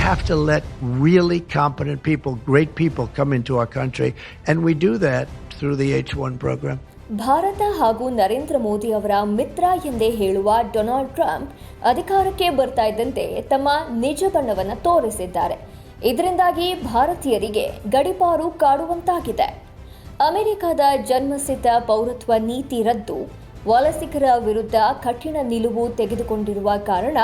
Have to let really competent people, great people come into our country, and we do that through the H1 program. Bharat ಹಾಗೂ ನರೇಂದ್ರ ಮೋದಿ ಅವರ ಮಿತ್ರ ಎಂದೇ ಹೇಳುವ Donald Trump ಅಧಿಕಾರಕ್ಕೆ ಬರ್ತಾ ಇದ್ದಂತೆ ತಮ್ಮ ನಿಜ ಬಣ್ಣವನ್ನು ತೋರಿಸಿದ್ದಾರೆ. ಇದರಿಂದಾಗಿ ಭಾರತೀಯರಿಗೆ ಗಡಿಪಾರು ಕಾಡುವಂತಾಗಿದೆ. ಅಮೆರಿಕದ ಜನ್ಮಸಿದ್ಧ ಪೌರತ್ವ ನೀತಿ ರದ್ದು. ವಲಸಿಗರ ವಿರುದ್ಧ ಕಠಿಣ ನಿಲುವು ತೆಗೆದುಕೊಂಡಿರುವ ಕಾರಣ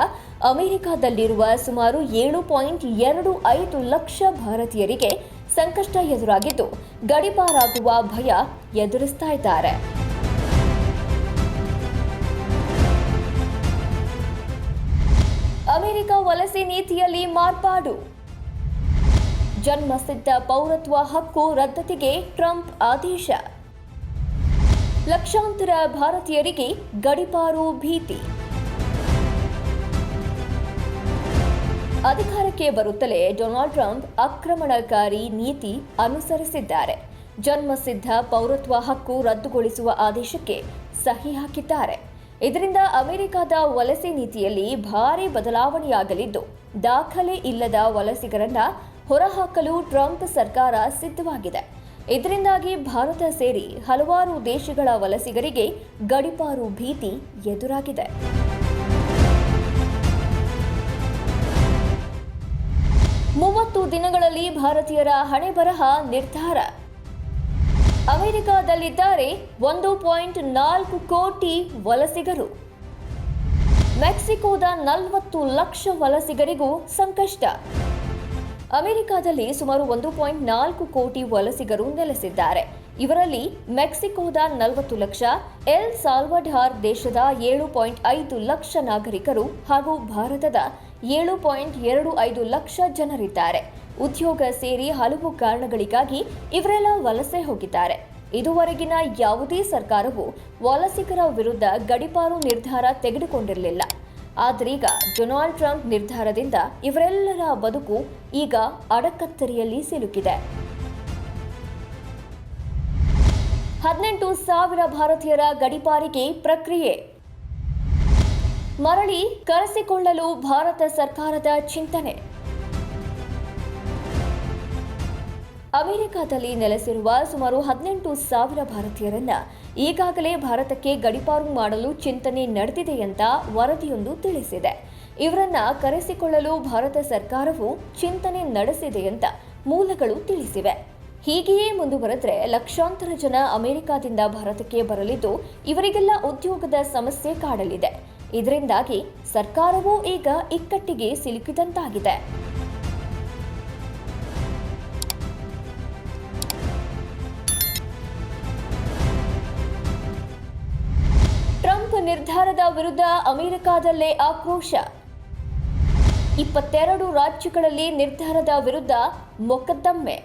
ಅಮೆರಿಕದಲ್ಲಿರುವ ಸುಮಾರು ಏಳು ಪಾಯಿಂಟ್ ಎರಡು ಐದು ಲಕ್ಷ ಭಾರತೀಯರಿಗೆ ಸಂಕಷ್ಟ ಎದುರಾಗಿದ್ದು ಗಡಿಪಾರಾಗುವ ಭಯ ಎದುರಿಸ್ತಾ ಇದ್ದಾರೆ. ಅಮೆರಿಕ ವಲಸೆ ನೀತಿಯಲ್ಲಿ ಮಾರ್ಪಾಡು. ಜನ್ಮಸಿದ್ಧ ಪೌರತ್ವ ಹಕ್ಕು ರದ್ದತಿಗೆ ಟ್ರಂಪ್ ಆದೇಶ. ಲಕ್ಷಾಂತರ ಭಾರತೀಯರಿಗೆ ಗಡಿಪಾರು ಭೀತಿ. ಅಧಿಕಾರಕ್ಕೆ ಬರುತ್ತಲೇ ಡೊನಾಲ್ಡ್ ಟ್ರಂಪ್ ಆಕ್ರಮಣಕಾರಿ ನೀತಿ ಅನುಸರಿಸಿದ್ದಾರೆ. ಜನ್ಮಸಿದ್ಧ ಪೌರತ್ವ ಹಕ್ಕು ರದ್ದುಗೊಳಿಸುವ ಆದೇಶಕ್ಕೆ ಸಹಿ ಹಾಕಿದ್ದಾರೆ. ಇದರಿಂದ ಅಮೆರಿಕದ ವಲಸೆ ನೀತಿಯಲ್ಲಿ ಭಾರಿ ಬದಲಾವಣೆಯಾಗಲಿದ್ದು, ದಾಖಲೆ ಇಲ್ಲದ ವಲಸಿಗರನ್ನ ಹೊರಹಾಕಲು ಟ್ರಂಪ್ ಸರ್ಕಾರ ಸಿದ್ಧವಾಗಿದೆ. ಇದರಿಂದಾಗಿ ಭಾರತ ಸೇರಿ ಹಲವಾರು ದೇಶಗಳ ವಲಸಿಗರಿಗೆ ಗಡಿಪಾರು ಭೀತಿ ಎದುರಾಗಿದೆ. ಮೂವತ್ತು ದಿನಗಳಲ್ಲಿ ಭಾರತೀಯರ ಹಣೆ ಬರಹ ನಿರ್ಧಾರ. ಅಮೆರಿಕದಲ್ಲಿದ್ದಾರೆ ಒಂದು ಪಾಯಿಂಟ್ ನಾಲ್ಕು ಕೋಟಿ ವಲಸಿಗರು. ಮೆಕ್ಸಿಕೋದ ನಲವತ್ತು ಲಕ್ಷ ವಲಸಿಗರಿಗೂ ಸಂಕಷ್ಟ. ಅಮೆರಿಕದಲ್ಲಿ ಸುಮಾರು ಒಂದು ಪಾಯಿಂಟ್ ನಾಲ್ಕು ಕೋಟಿ ವಲಸಿಗರು ನೆಲೆಸಿದ್ದಾರೆ. ಇವರಲ್ಲಿ ಮೆಕ್ಸಿಕೋದ ನಲವತ್ತು ಲಕ್ಷ, ಎಲ್ ಸಾಲ್ವಡಾರ್ ದೇಶದ ಏಳು ಪಾಯಿಂಟ್ ಐದು ಲಕ್ಷ ನಾಗರಿಕರು ಹಾಗೂ ಭಾರತದ ಏಳು ಪಾಯಿಂಟ್ ಎರಡು ಐದು ಲಕ್ಷ ಜನರಿದ್ದಾರೆ. ಉದ್ಯೋಗ ಸೇರಿ ಹಲವು ಕಾರಣಗಳಿಗಾಗಿ ಇವರೆಲ್ಲ ವಲಸೆ ಹೋಗಿದ್ದಾರೆ. ಇದುವರೆಗಿನ ಯಾವುದೇ ಸರ್ಕಾರವು ವಲಸಿಗರ ವಿರುದ್ಧ ಗಡಿಪಾರು ನಿರ್ಧಾರ ತೆಗೆದುಕೊಂಡಿರಲಿಲ್ಲ. ಆದ್ರೀಗ ಡೊನಾಲ್ಡ್ ಟ್ರಂಪ್ ನಿರ್ಧಾರದಿಂದ ಇವರೆಲ್ಲರ ಬದುಕು ಈಗ ಅಡಕತ್ತರಿಯಲ್ಲಿ ಸಿಲುಕಿದೆ. ಹದಿನೆಂಟು ಸಾವಿರ ಭಾರತೀಯರ ಗಡಿಪಾರಿಗೆ ಪ್ರಕ್ರಿಯೆ. ಮರಳಿ ಕರೆಸಿಕೊಳ್ಳಲು ಭಾರತ ಸರ್ಕಾರದ ಚಿಂತನೆ. ಅಮೆರಿಕದಲ್ಲಿ ನೆಲೆಸಿರುವ ಸುಮಾರು ಹದಿನೆಂಟು ಸಾವಿರ ಭಾರತೀಯರನ್ನ ಈಗಾಗಲೇ ಭಾರತಕ್ಕೆ ಗಡಿಪಾರು ಮಾಡಲು ಚಿಂತನೆ ನಡೆದಿದೆ ಅಂತ ವರದಿಯೊಂದು ತಿಳಿಸಿದೆ. ಇವರನ್ನ ಕರೆಸಿಕೊಳ್ಳಲು ಭಾರತ ಸರ್ಕಾರವು ಚಿಂತನೆ ನಡೆಸಿದೆ ಅಂತ ಮೂಲಗಳು ತಿಳಿಸಿವೆ. ಹೀಗೆಯೇ ಮುಂದುವರೆದ್ರೆ ಲಕ್ಷಾಂತರ ಜನ ಅಮೆರಿಕಾದಿಂದ ಭಾರತಕ್ಕೆ ಬರಲಿದ್ದು ಇವರಿಗೆಲ್ಲ ಉದ್ಯೋಗದ ಸಮಸ್ಯೆ ಕಾಡಲಿದೆ. ಇದರಿಂದಾಗಿ ಸರ್ಕಾರವೂ ಈಗ ಇಕ್ಕಟ್ಟಿಗೆ ಸಿಲುಕಿದಂತಾಗಿದೆ. ನಿರ್ಧಾರದ ವಿರುದ್ಧ ಅಮೆರಿಕಾದಲ್ಲೇ ಆಕ್ರೋಶ. ಇಪ್ಪತ್ತೆರಡು ರಾಜ್ಯಗಳಲ್ಲಿ ನಿರ್ಧಾರದ ವಿರುದ್ಧ ಮೊಕದ್ದಮ್ಮೆ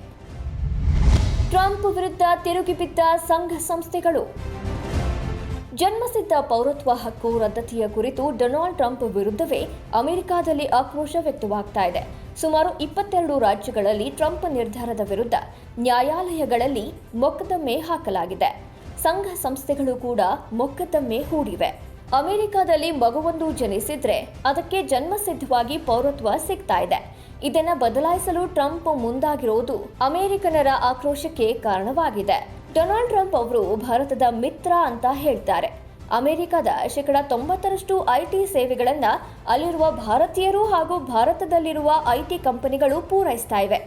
ಟ್ರಂಪ್ ವಿರುದ್ಧ ತಿರುಗಿಬಿದ್ದ ಸಂಘ ಸಂಸ್ಥೆಗಳು. ಜನ್ಮಸಿದ್ಧ ಪೌರತ್ವ ಹಕ್ಕು ರದ್ದತಿಯ ಕುರಿತು ಡೊನಾಲ್ಡ್ ಟ್ರಂಪ್ ವಿರುದ್ಧವೇ ಅಮೆರಿಕಾದಲ್ಲಿ ಆಕ್ರೋಶ ವ್ಯಕ್ತವಾಗ್ತಾ ಇದೆ. ಸುಮಾರು ಇಪ್ಪತ್ತೆರಡು ರಾಜ್ಯಗಳಲ್ಲಿ ಟ್ರಂಪ್ ನಿರ್ಧಾರದ ವಿರುದ್ಧ ನ್ಯಾಯಾಲಯಗಳಲ್ಲಿ ಮೊಕದ್ದಮೆ ಹಾಕಲಾಗಿದೆ. ಸಂಘ ಸಂಸ್ಥೆಗಳು ಕೂಡ ಮೊಕದ್ದಮೆ ಹೂಡಿವೆ. ಅಮೆರಿಕದಲ್ಲಿ ಮಗುವೊಂದು ಜನಿಸಿದ್ರೆ ಅದಕ್ಕೆ ಜನ್ಮಸಿದ್ಧವಾಗಿ ಪೌರತ್ವ ಸಿಗ್ತಾ ಇದೆ. ಇದನ್ನ ಬದಲಾಯಿಸಲು ಟ್ರಂಪ್ ಮುಂದಾಗಿರೋದು ಅಮೆರಿಕನರ ಆಕ್ರೋಶಕ್ಕೆ ಕಾರಣವಾಗಿದೆ. ಡೊನಾಲ್ಡ್ ಟ್ರಂಪ್ ಅವರು ಭಾರತದ ಮಿತ್ರ ಅಂತ ಹೇಳ್ತಾರೆ. ಅಮೆರಿಕದ ಶೇಕಡ ತೊಂಬತ್ತರಷ್ಟು ಐಟಿ ಸೇವೆಗಳನ್ನು ಅಲ್ಲಿರುವ ಭಾರತೀಯರು ಹಾಗೂ ಭಾರತದಲ್ಲಿರುವ ಐಟಿ ಕಂಪನಿಗಳು ಪೂರೈಸ್ತಾ ಇವೆ.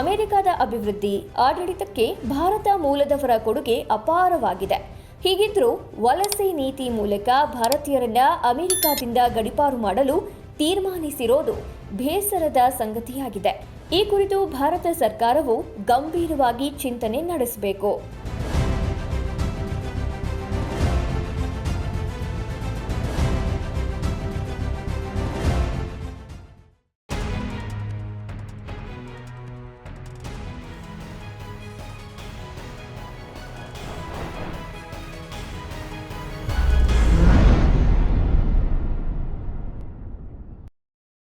ಅಮೆರಿಕದ ಅಭಿವೃದ್ಧಿ ಆಡಳಿತಕ್ಕೆ ಭಾರತ ಮೂಲದವರ ಕೊಡುಗೆ ಅಪಾರವಾಗಿದೆ. ಹೀಗಿದ್ರೂ ವಲಸೆ ನೀತಿ ಮೂಲಕ ಭಾರತೀಯರನ್ನ ಅಮೆರಿಕದಿಂದ ಗಡಿಪಾರು ಮಾಡಲು ತೀರ್ಮಾನಿಸಿರೋದು ಬೇಸರದ ಸಂಗತಿಯಾಗಿದೆ. ಈ ಕುರಿತು ಭಾರತ ಸರ್ಕಾರವು ಗಂಭೀರವಾಗಿ ಚಿಂತನೆ ನಡೆಸಬೇಕು.